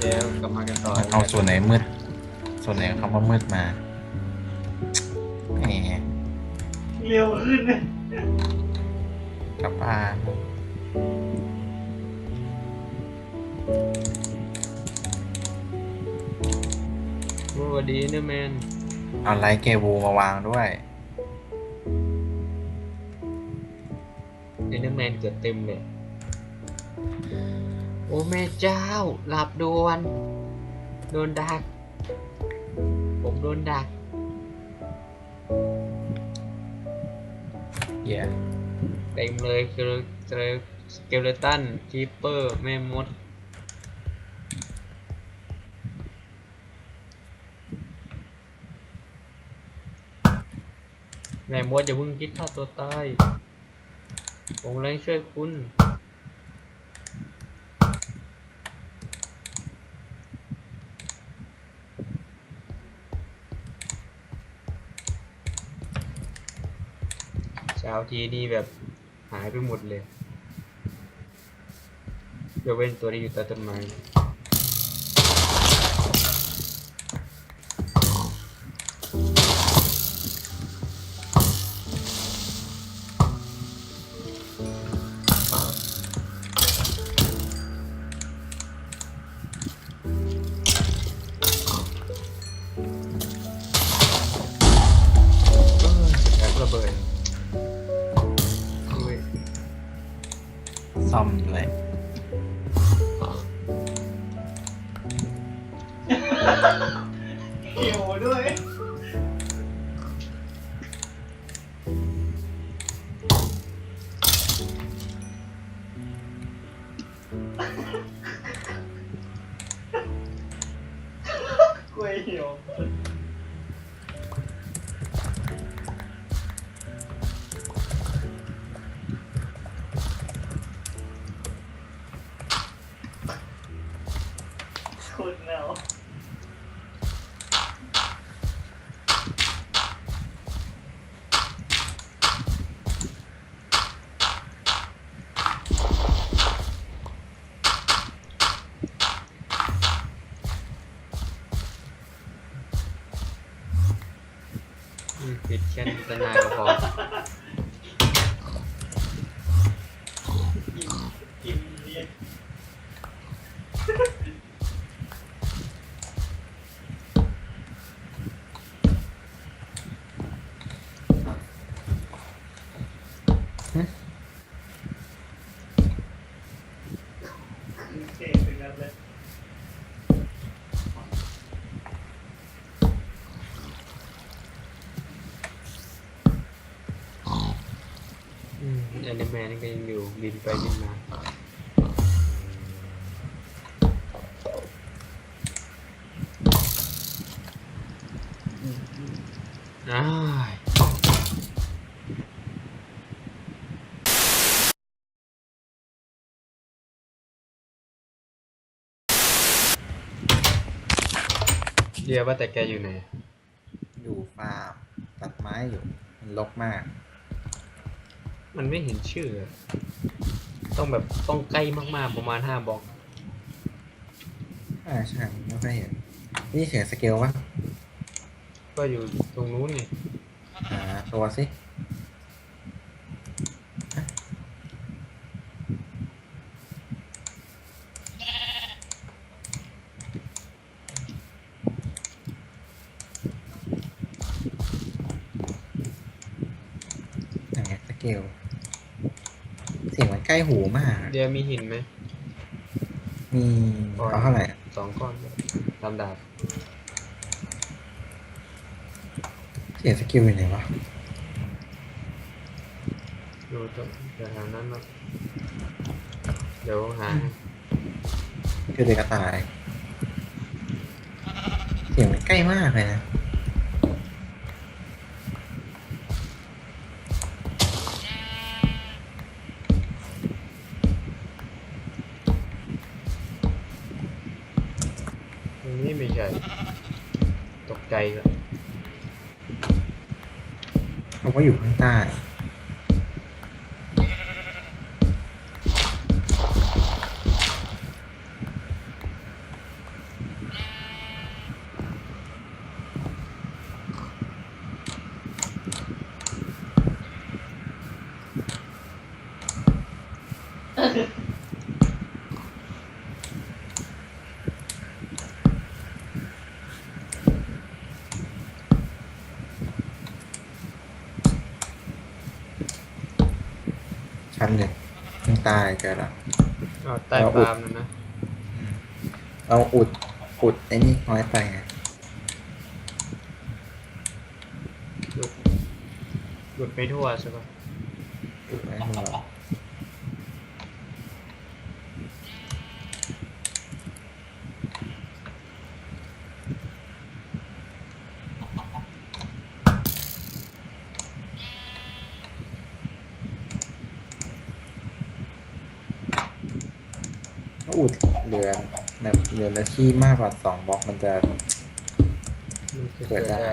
เดี๋ยวกลับมากันต่อเอาส่วนไหนมืด ส่วนไหนคำว่ามืดมาแหมเร็วขึ้นนะกลับบ้านสวัสดีเนอร์แมนเอาไลท์เกวูมาวางด้วย เนอร์แมนเกิดเต็มเลย โอ้แม่เจ้า หลับโดน โดนดัก ผมโดนดักเหี้ยเต็มเลยคือเจอสเกเลตันคีเปอร์ แม่มด แม่มดอย่าเพิ่งคิดฆ่าตัวตาย ผมเลยช่วยคุณ เช้าทีนี่แบบหายไปหมดเลยยกเว้นตัวที่อยู่ใต้ต้นไม้ ดแค่นี้ก็นาก็พอ กินกินเรียน เก่งถึงนั้นเลย อืมแอ นิเมะนี่ก็ยังอยู่บินไปบินมาอ้ายเดียวว่าแต่แกอยู่ไหน อยู่ฟาร์มตัดไม้อยู่มันรกมาก มันไม่เห็นชื่ออะต้องแบบต้องใกล้มากๆประมาณห้าบล็อกอ่าใช่ไม่ค่อยเห็น นี่เสียงสเกลวะก็อยู่ตรงนู้นนี่หาตัวสิฮะไหนสเกล เสียงมันใกล้หูมากอะเดียวมีหินไหม มีเอาเท่าไหร่อะสองก้อนลำดาบเสียงสกิลอยู่ไหนวะดูตรงแถวๆนั้นเนอะเดี๋ยวหาคือเด็กกระต่าย เสียงมันใกล้มากเลยนะ ตรงนี้ไม่ใช่ ตกใจก็ เขาก็อยู่ข้างใต้ ชั้นหนึ่งข้าง ใต้เจอละเอาใต้เอาอุดฟาร์มนั่นนะเอาอุดอุดไอ้นี่น้อยไปไงหลุดหลุดไปทั่วใช่ปะอุดไว้ให้เราถ้าอุดเหลือ แบบเหลือละที่มากกว่าสองบล็อกมันจะมันจะเปิดได้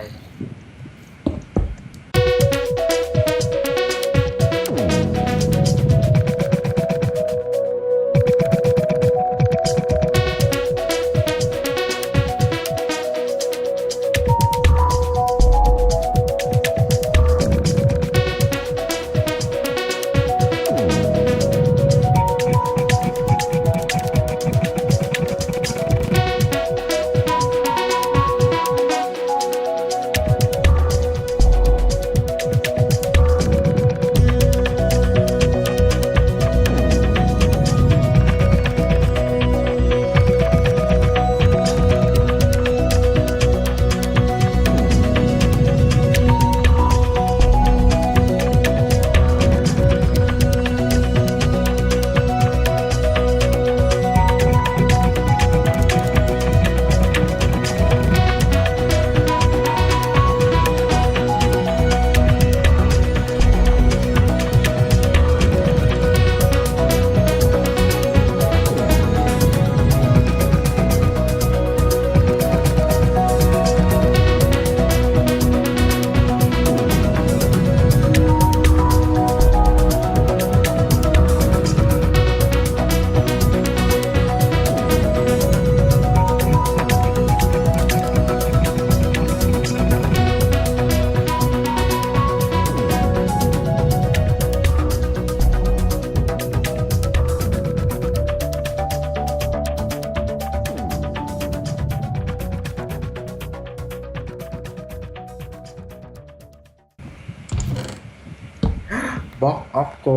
บล็อกออฟโก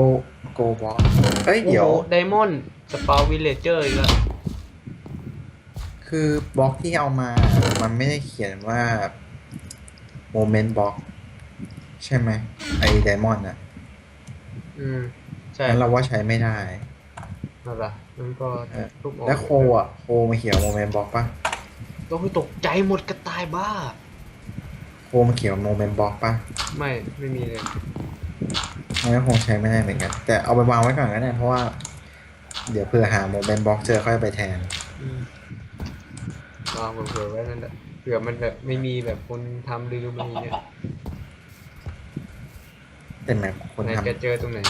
โกบล็อกเอ้ยเดี๋ยว ไดมอนด์สปาวิลเลเจอร์อีกแล้วคือบล็อกที่เอามา มันไม่ได้เขียนว่าโมเมนต์บล็อกใช่ไหมไอไดมอนด์อะอืม ใช่งั้นเราว่าใช้ไม่ได้ นั่นแหละมันก็เออ ทุบออกแล้วโคอะโคมาเขียนโมเมนต์บล็อกปะก็คือตกใจหมดกระตายบ้า โคมาเขียนโมเมนต์บล็อกปะไม่ ไม่มีเลย งั้นคงใช้ไม่ได้เหมือนกัน แต่เอาไปวางไว้ก่อนก็ได้เพราะว่า เดี๋ยวเผื่อหาโมเมนต์บล็อกเจอค่อยไปแทนอืมวางเผื่อๆไว้นั่นแหละเผื่อมันแบบไม่มีแบบคนทำลืมอะไรเงี้ยเป็นแบบคนไหนทำจะเจอตรงไหน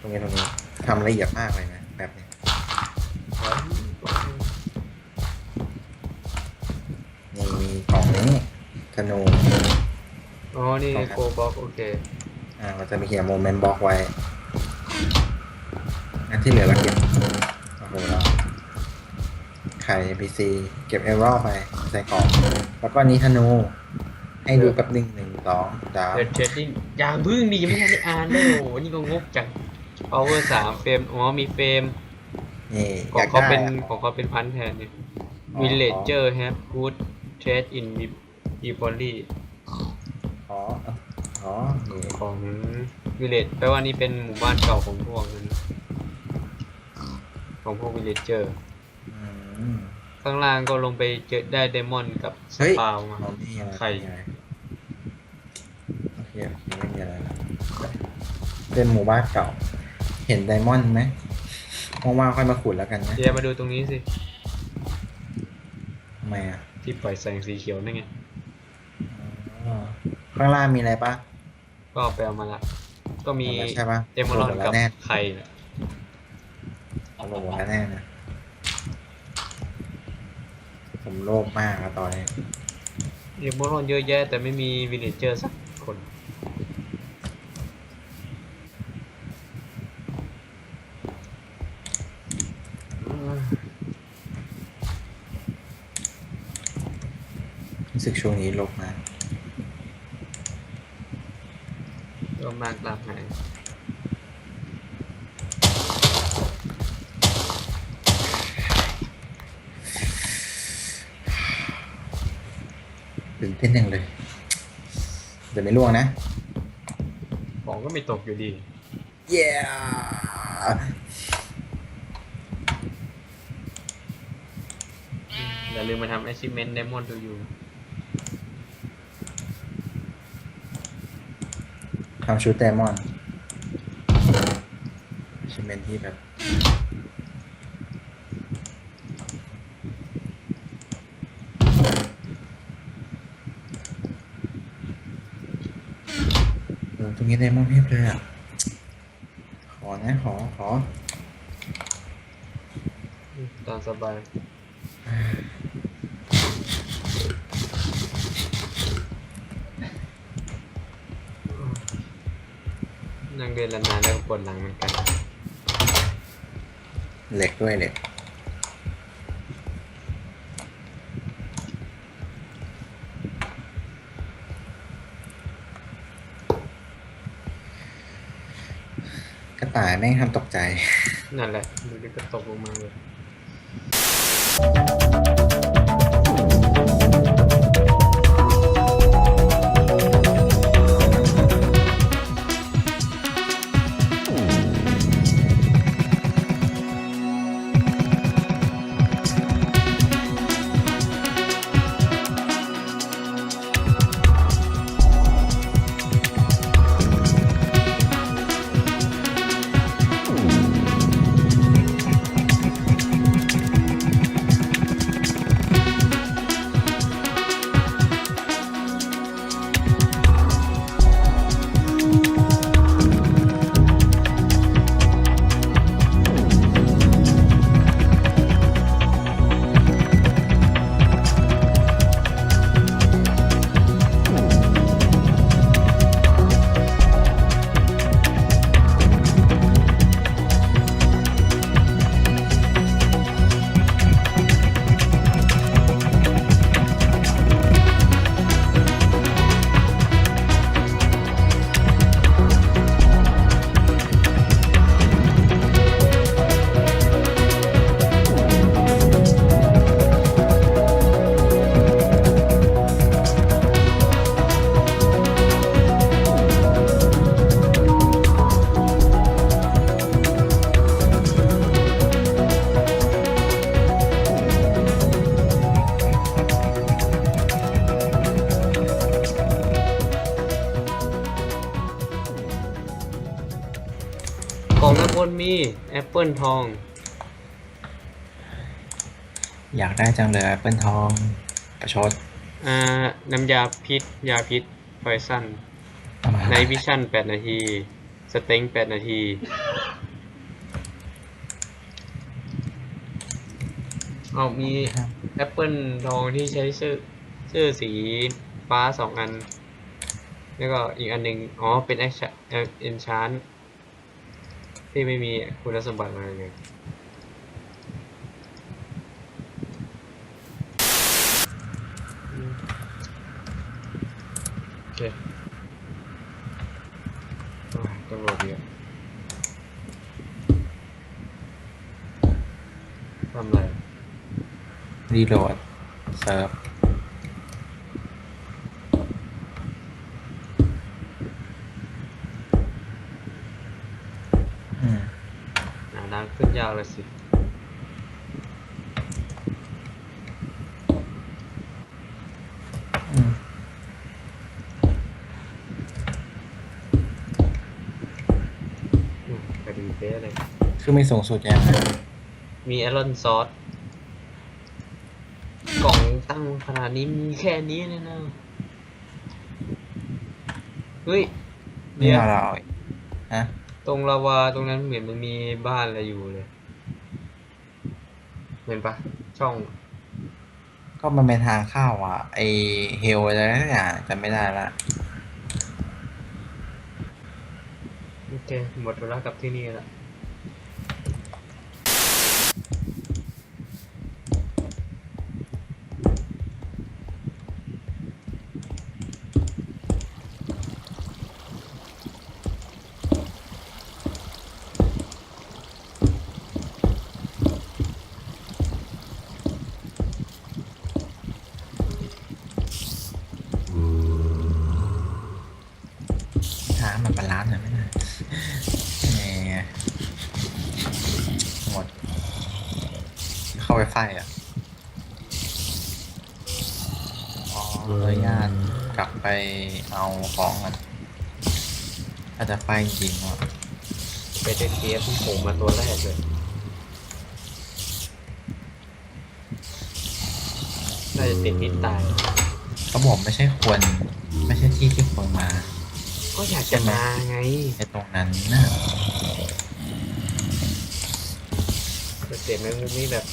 ตรงนี้ตรงนี้ทำละเอียดมากเลยนะแบบนี้นี่มีกล่องนี้ธนูอ๋อ นี่โกบ็อกโอเค อ่าเราจะไปเขียนโมเมนต์บล็อกไว้อันที่เหลือเราเก็บโอ้โหแล้วไข่ NPC เก็บเอรอไปใส่กล่องแล้วก็อันนี้ธนู ให้ดูกับหนึ่งหนึ่งสองสามเดดเทรดดิ้งอย่าพึ่งนี่ยังไม่ทันได้อ่านเลยโอ้โหนี่ก็งกจัง power สามเฟรมอ๋อมีเฟรมนี่ขอองยากเขาได้เป็นอะของเขาเป็นพันแทนเนี่ยอ๋อ villager have good trade in e b o l y อ๋อ อ๋อนี่ของ village แปลว่านี่เป็นหมู่บ้านเก่าของพวกนั้นของพวก villager อืมข้างล่างก็ลงไปเจอได้เดมอนกับสเฮ้ยปาวมาเอานี่ไงไข่นี่งโอเคไม่มีอะไรแล้วเป็นหมู่บ้านเก่า เห็นไดมอนด์ไหมว่างๆค่อยมาขุดแล้วกันนะเดี๋ยวมาดูตรงนี้สิทำไมอะที่ปล่อยแสงสีเขียวนั่นไงอ๋อข้างล่างมีอะไรปะ ก็ไปเอามาละ ก็มีหดแล้วใช่ปะเอมอลอนหมดแล้กัวบแน่ไข่น่ะเอาลงแล้วแน่นะผมโลภมากอะตอนนี้เอมอลอนเยอะแยะ แต่ไม่มีวิลเลจเจอร์สักคนรู้สึกช่วงนี้โลภมาก มากลาบหาตื่นเต้นยังเลยเดี๋ยวไม่ล่วงนะ ของก็ไม่ตกอยู่ดี เย้อย่าลืมมาทำ achievement diamond to you ทำชุดไดมอนด์ชิมเป็นที่แบบโอ้ตรงนี้ไดมอนด์เพียบเลยอะ ขอนะขอขอ ตามสบาย นั่งเดินนานๆแล้วก็ปวดหลังเหมือนกันเหล็กด้วยเหล็กกระต่ายแม่งทำตกใจ นั่นแหละดูดิก็ตกลงมาเลย มีแอปเปิลทอง อยากได้จังเลยแอปเปิลทองประชดอ่าน้ำยาพิษ ยาพิษไฟซันเอามาไนวิชั่นแปดนาที สเต็งแปดนาที เอามีแอปเปิลทองที่ใช้ชื่อชื่อสีฟ้าสองอัน แล้วก็อีกอันหนึ่งอ๋อ เป็นแอคชั่นเอนชาน ที่ไม่มีคุณสมบัติอะไรเลยโอเคตำรวจเยอะทำอะไรรีโหลดเซิร์ฟ อืม หนาดังขึ้นยาวเลยสิอืมอืมกระดิ่งเป๊ะเลย คือไม่สูงสุดยังไงมีแอรอนซอสกล่องตั้งขนาดนี้มีแค่นี้เลยนะเฮ้ยนี่เดี๋ยวเราเราฮะ ตรงลาวาตรงนั้นเหมือนมันมีบ้านอะไรอยู่เลย เห็นปะช่อง ก็มันเป็นทางเข้าอะ ไอเฮลอะไรสักอย่างจำไม่ได้ละโอเคหมดเวลากับที่นี่ละ อะ อ๋อเลยญาตกลับไปเอาของกันอาจจะไฟจริงๆว่ะไปเทสเทียที่ผมมาตัวแรกเลย น่าจะติดนิดตาย เขาบอกไม่ใช่ควร ไม่ใช่ที่ที่ควรมา ก็อยากจะมาไง ในตรงนั้นนะแต่เสียงมันนี่แบบ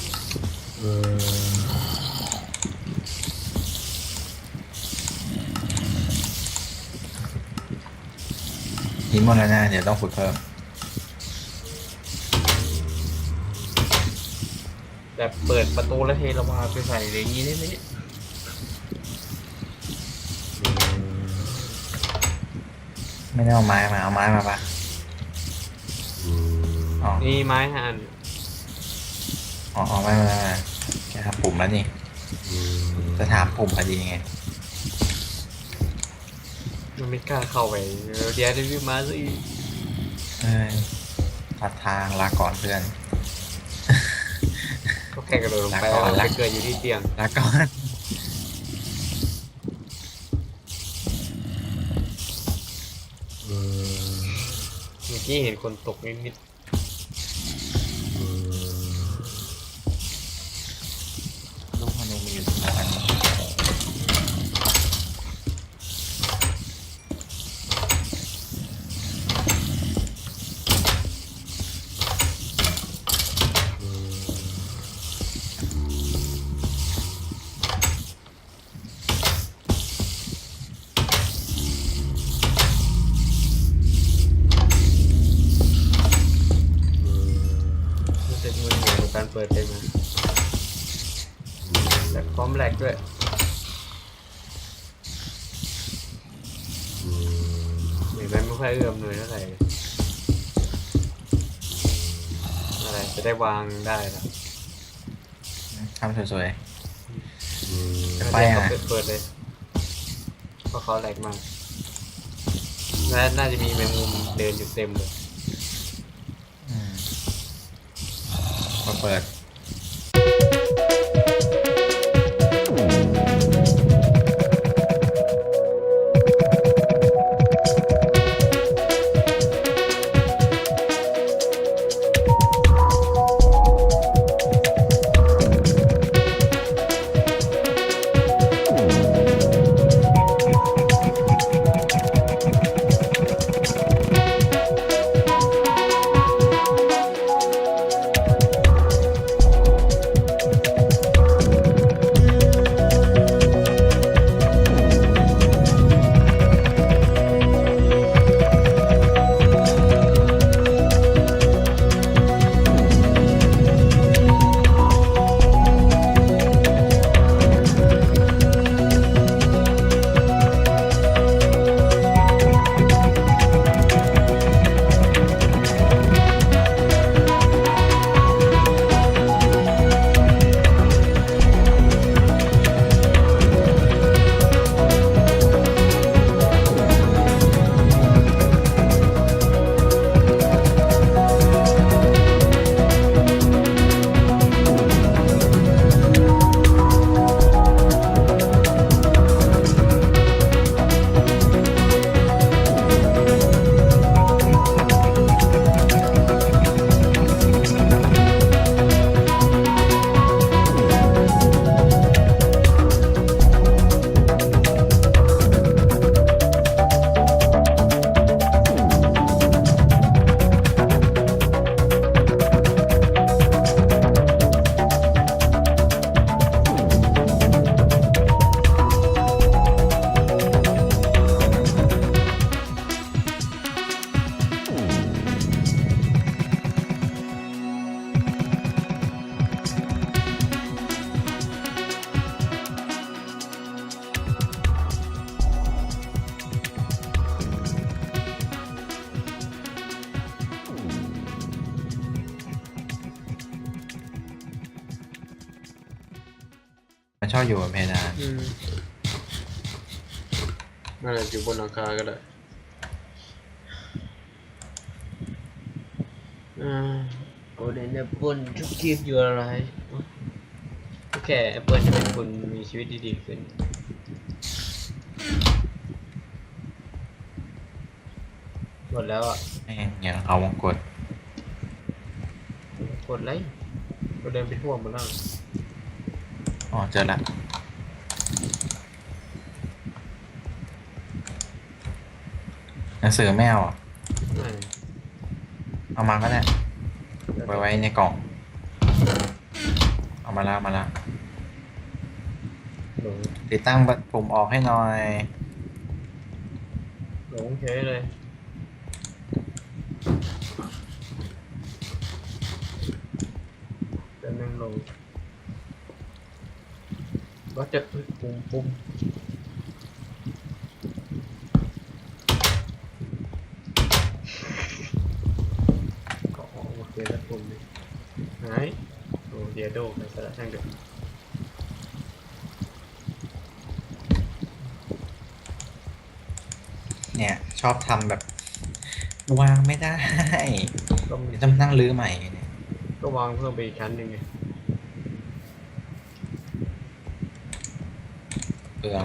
หินมรณะเดี๋ยวต้องฝึกเพิ่มแบบเปิดประตูแล้วเทระวาไปใส่อะไรอย่างงี้ได้ไหมเนี่ยไม่ได้เอาไม้มาเอาไม้มาปะอ๋อ นี่ไม้หัน อ๋อเอาไม้มาแค่ทำปุ่มแล้วนี่ จะถามปุ่มพอดีไง มันไม่กล้าเข้าไปเดี๋ยวเดี๋ยวได้วิวมาสิเอ้ยตัดทางลาก่อนเพื่อน ก็แค่กระโดดลงไปลาก่อนแล้วลาไปเกิดอยู่ที่เตียงลาก่อน เมื่อกี้เห็นคนตกนิดลู วางได้แล้วทำสวยๆจะไปเดี๋ยวอะเขาเปิดเปิดเลยเพราะเขาแหลกมากและน่าจะมีแมงมุมเดินอยู่เต็มเลยอืมมาเปิด มันชอบอยู่บนเพดานอืมนั่นแหละอยู่บนหลังคาก็ได้อ่าโอเดนเนี่ยบนชุกกีฟอยู่อะไรแค่แอปเปิลจะเป็นคุณมีชีวิตที่ดีขึ้น หมดแล้วอะไม่งั้นเดี๋ยวเอาวงกดกดไลค์ก็เดินไปทั่วหมดแล้ว อ๋อเจอละหนังสือแมวอะไม่เอามาก็ได้ไว้ไว้ในกล่อง เอามาละมาละหลงติดตั้งปุ่มออกให้หน่อย หลงเฉยเลยจะนั่งลง ก็จะเอ้ยปุ่มปุ่มก็ออกโอเคแล้วปุ่มนี้หายโอ้เดียโดไปซะแล้วช่างเถอะเนี่ย ชอบทำแบบ วางไม่ได้ ก็มีเดี๋ยวต้องนั่งรื้อใหม่เนี่ย ก็วางเพิ่มไปอีกชั้นหนึ่งไง เปลื